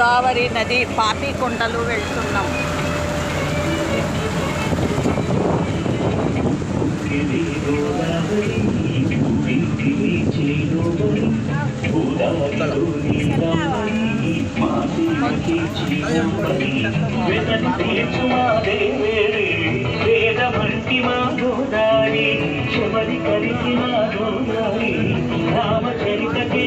గోదావరి నది పాపికొండలు వెళ్తున్నాం. వేదమంటి మా గోదారి శబరి కలిసి మా గోదారి రామచరితకే